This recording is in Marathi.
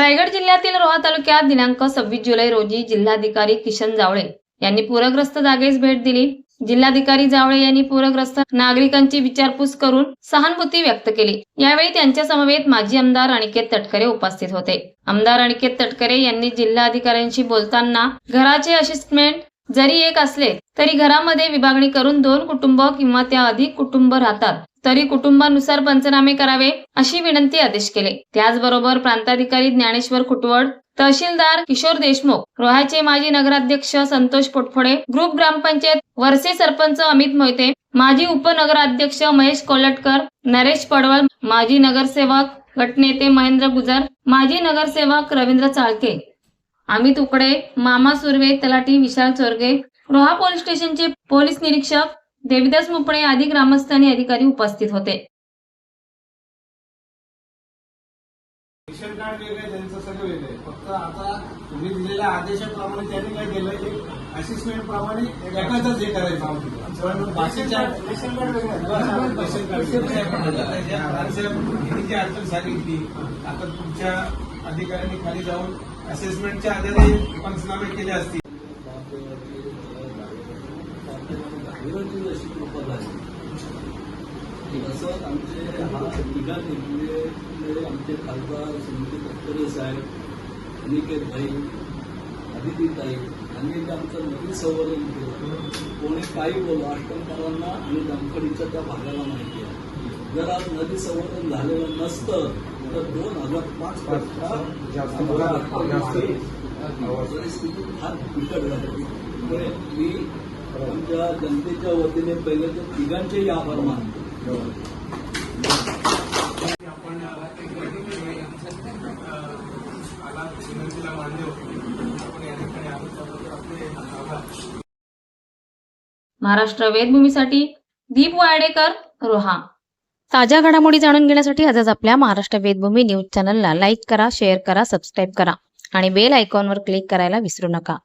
रायगड जिल्ह्यातील रोहा तालुक्यात दिनांक सव्वीस जुलै रोजी जिल्हाधिकारी किशन जावळे यांनी पूरग्रस्त जागेस भेट दिली. जिल्हाधिकारी जावळे यांनी पूरग्रस्त नागरिकांची विचारपूस करून सहानुभूती व्यक्त केली. यावेळी त्यांच्या समवेत माजी आमदार अनिकेत तटकरे उपस्थित होते. आमदार अनिकेत तटकरे यांनी जिल्हाधिकाऱ्यांशी बोलताना घराचे असिस्टमेंट जरी एक असले तरी घरामध्ये विभागणी करून दोन कुटुंब किंवा त्या अधिक कुटुंब राहतात. तरी कुटुंबानुसार पंचनामे करावे अशी विनंती आदेश केले. त्याचबरोबर प्रांताधिकारी ज्ञानेश्वर खुटवड तहसीलदार किशोर देशमुख रोहाचे माजी नगराध्यक्ष संतोष पोटफोडे ग्रुप ग्रामपंचायत वरसे सरपंच अमित मोहिते माजी उपनगराध्यक्ष महेश कोलटकर नरेश पडवळ माजी नगरसेवक गटनेते महेंद्र गुजर माजी नगरसेवक रवींद्र चाळके. अमित उकडे मामा सुर्वे तलाठी विशाल चोरगे रोहा पोलीस स्टेशनचे पोलीस निरीक्षक देविदास मुपणे आदी ग्रामस्थ आणि अधिकारी उपस्थित होते. रेशन कार्ड त्यांचं सगळं फक्त आता तुम्ही दिलेल्या आदेशाप्रमाणे त्यांनी काय केलं की असिस्टमेंट प्रमाणे एकाच हे करायचं. रेशन कार्ड वेगळं रेशन कार्ड जी अडचण सांगितली आता तुमच्या अधिकाऱ्यांनी खाली जाऊन असेसमेंटच्या आधारे पंचनामे केले असतील. घाईवरची अशी कृपा झाली तसंच आमचे हा तिघा निर्णय आमचे खासदार सुनील तटकरे साहेब अनिकेत भाई अदितीताई यांनी जे आमचं नवीन संवर्धन केलं कोणी काही बोलो अष्टमकारांना आणि दमखडीच्या त्या भागाला माहिती आहे. जर आज नदी संवर्धन झालेलं नसतं तर दोन हजार पाच परिस्थिती फार बिकट झाली त्यामुळे मी आमच्या जनतेच्या वतीने पहिले तर तिघांचेही आभार मानतो. आपण आला विनंतीला होतो आपण या ठिकाणी महाराष्ट्र वेदभूमीसाठी दीप वाडेकर रोहा. ताज्या घडामोडी जाणून घेण्यासाठी आजच आपल्या महाराष्ट्र वेदभूमी न्यूज चॅनलला लाईक करा शेअर करा सबस्क्राईब करा आणि बेल आयकॉनवर क्लिक करायला विसरू नका.